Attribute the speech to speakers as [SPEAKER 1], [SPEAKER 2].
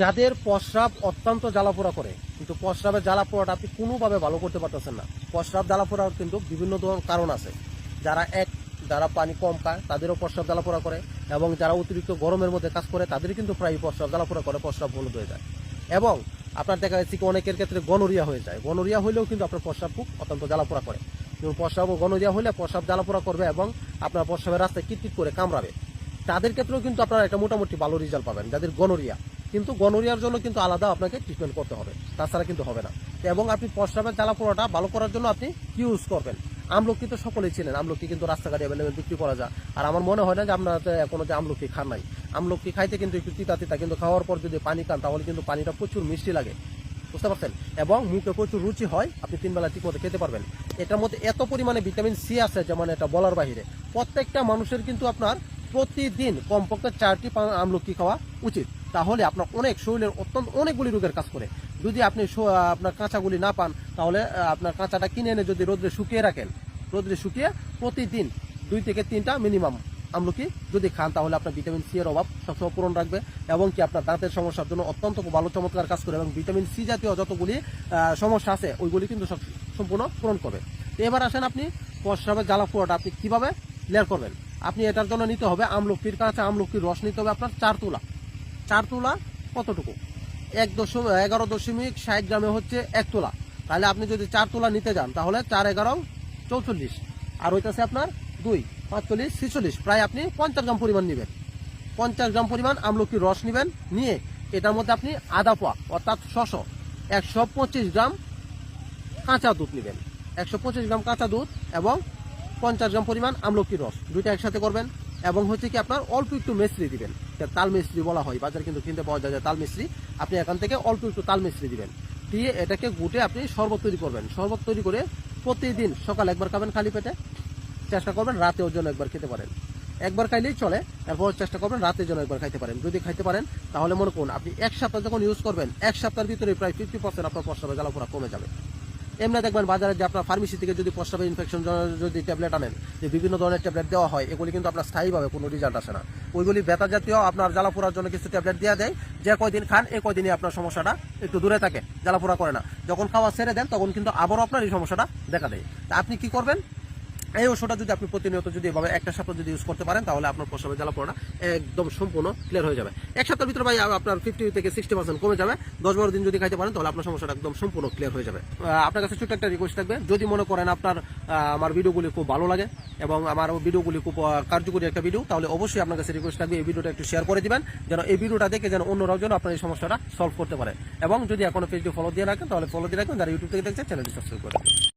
[SPEAKER 1] যাদের প্রস্রাব অত্যন্ত জ্বালাপোড়া করে, কিন্তু প্রস্রাবের জ্বালাপোড়াটা আপনি কোনোভাবে ভালো করতে পারতেছেন না। প্রস্রাব জ্বালাপোড়ার কিন্তু বিভিন্ন ধরনের কারণ আছে। যারা এক, যারা পানি কম খায়, তাদেরও প্রস্রাব জ্বালাপোড়া করে এবং যারা অতিরিক্ত গরমের মধ্যে কাজ করে তাদের কিন্তু প্রায় প্রস্রাব জ্বালাপোড়া করে, প্রস্রাব হলুদ হয়ে যায়। এবং আপনার দেখা যাচ্ছে কি অনেকের ক্ষেত্রে গনোরিয়া হয়ে যায়। গনোরিয়া হলেও কিন্তু আপনার প্রস্রাব খুব অত্যন্ত জ্বালাপোড়া করে। এবং প্রস্রাব ও গনোরিয়া হলে প্রস্রাব জ্বালাপোড়া করবে এবং আপনার প্রস্রাবের রাস্তায় কিটকিট করে কামড়াবে। তাদের ক্ষেত্রেও কিন্তু আপনারা একটা মোটামুটি ভালো রেজাল্ট পাবেন, যাদের গনোরিয়া। কিন্তু গনোরিয়ার জন্য কিন্তু আলাদা আপনাকে ট্রিটমেন্ট করতে হবে। তাছাড়া কিন্তু হবে না। এবং আপনি প্রস্রাবের জ্বালা পোড়াটা ভালো করার জন্য আপনি কি ইউজ করবেন। আমলকি তো সকলেই ছিলেন আমলকি কিন্তু রাস্তাঘাটে অ্যাভেলেবেল বিক্রি করা যায়। আর আমার মনে হয় না যে আপনার এখনও যে আমলকি খান নাই। আমলকি খাইতে কিন্তু একটু তিতা তিতা, কিন্তু খাওয়ার পর যদি পানি খান, তাহলে কিন্তু পানিটা প্রচুর মিষ্টি লাগে। বুঝতে পারছেন? এবং মুখে প্রচুর রুচি হয়, আপনি তিন বেলা ঠিক মতো খেতে পারবেন। এটার মধ্যে এত পরিমাণে ভিটামিন সি আছে যেমন এটা বলার বাহিরে। প্রত্যেকটা মানুষের কিন্তু আপনার প্রতিদিন কমপক্ষে চারটি আমলকি খাওয়া উচিত। তাহলে আপনার অনেক শরীরের অত্যন্ত অনেকগুলি রোগের কাজ করে। যদি আপনি আপনার কাঁচাগুলি না পান, তাহলে আপনার কাঁচাটা কিনে এনে যদি রোদ্রে শুকিয়ে রাখেন, রোদ্রে শুকিয়ে প্রতিদিন দুই থেকে তিনটা মিনিমাম আমলকি যদি খান, তাহলে আপনার ভিটামিন সি এর অভাব সবসময় পূরণ রাখবে এবং কি আপনার দাঁতের সমস্যার জন্য অত্যন্ত ভালো চমৎকার কাজ করে এবং ভিটামিন সি জাতীয় যতগুলি সমস্যা আছে, ওইগুলি কিন্তু সব- সম্পূর্ণ পূরণ করবে। এবার আসেন আপনি প্রস্রাবের জ্বালা পোড়াটা আপনি কীভাবে ক্লিয়ার করবেন? আপনি এটার জন্য নিতে হবে আমলকির কাঁচা আমলকির রস, নিতে হবে আপনার চার তুলা। চার তোলা কতটুকু? এক দশমিক এগারো দশমিক ষাট গ্রামে হচ্ছে এক তোলা। তাহলে আপনি যদি চার তোলা নিতে যান, তাহলে চার এগারো চৌচল্লিশ। আর ওইটাছে আপনার দুই, পাঁচচল্লিশ, ছিচল্লিশ। প্রায় আপনি পঞ্চাশ গ্রাম পরিমাণ নেবেন। পঞ্চাশ গ্রাম পরিমাণ আমলকির রস নেবেন, নিয়ে এটার মধ্যে আপনি আদা পোয়া, অর্থাৎ ছশো একশো পঁচিশ গ্রাম কাঁচা দুধ নেবেন। একশো পঁচিশ গ্রাম কাঁচা দুধ এবং পঞ্চাশ গ্রাম পরিমাণ আমলকির রস। দুইটা একসাথে করবেন এবং হচ্ছে কি আপনার অল্প একটু মিশ্রি দিবেন। তাল মিশ্রি বলা হয়, বাজারে কিন্তু কিনতে পাওয়া যায় তাল মিশ্রি আপনি এখান থেকে অল্প একটু তাল মিশ্রি দিবেন। দিয়ে এটাকে গুটে আপনি শরবত তৈরি করবেন। শরবত তৈরি করে প্রতিদিন সকাল একবার খাবেন খালি পেটে, চেষ্টা করবেন রাতে ওর জন্য একবার খেতে পারেন। একবার খাইলেই চলে এরপর চেষ্টা করবেন রাতের জন্য একবার খাইতে পারেন। যদি খাইতে পারেন, তাহলে মনে করুন আপনি এক সপ্তাহ যখন ইউজ করবেন, এক সপ্তাহের ভিতরে প্রায় ফিফটি পার্সেন্ট আপনার প্রস্রাবের জ্বালাপোড়া কমে যাবে। এমনি দেখবেন বাজারে যে আপনার ফার্মেসি থেকে যদি প্রস্রাবের ইনফেকশন যদি ট্যাবলেট আনেন, যে বিভিন্ন ধরনের ট্যাবলেট দেওয়া হয়, এগুলি কিন্তু আপনার স্থায়ীভাবে কোনো রেজাল্ট আসে না। ওইগুলি ব্যথা জাতীয় আপনার জ্বালাপোড়ার জন্য কিছু ট্যাবলেট দেওয়া দেয়। যে কয়দিন খান এই কয়দিনই আপনার সমস্যাটা একটু দূরে থাকে, জ্বালাপোড়া করে না। যখন খাওয়া ছেড়ে দেন, তখন কিন্তু আবারও আপনার এই সমস্যাটা দেখা দেয়। তা আপনি কি করবেন? এই ওষুধটা যদি আপনি প্রতিনিয়ত যদি এভাবে একটা সপ্তাহ যদি ইউজ করতে পারেন, তাহলে আপনার প্রস্রাবের জ্বালা পড়া একদম সম্পূর্ণ ক্লিয়ার হয়ে যাবে। এক সপ্তাহের ভিতরে ভাই আপনার ফিফটি থেকে সিক্সটি পার্সেন্ট কমে যাবে। দশ বারো দিন যদি খাইতে পারেন, তাহলে আপনার সমস্যাটা একদম সম্পূর্ণ ক্লিয়ার হয়ে যাবে। আপনার কাছে ছোট্ট একটা রিকোয়েস্ট থাকবে। যদি মনে করেন আপনার আমার ভিডিওগুলি খুব ভালো লাগে এবং আমার ভিডিওগুলি খুব কার্যকরী একটা ভিডিও তাহলে অবশ্যই আপনার কাছে রিকোয়েস্ট থাকবে এই ভিডিওটা একটু শেয়ার করে দিবেন, যেন এই ভিডিওটা দেখে যেন অন্যরাও যেন আপনার এই সমস্যাটা সলভ করতে পারে। এবং যদি এখনও পেজটি ফলো দিয়ে রাখেন, তাহলে ফলো দিয়ে রাখবেন। যারা ইউটিউব থেকে দেখছেন চ্যানেলটি সাবস্ক্রাইব করে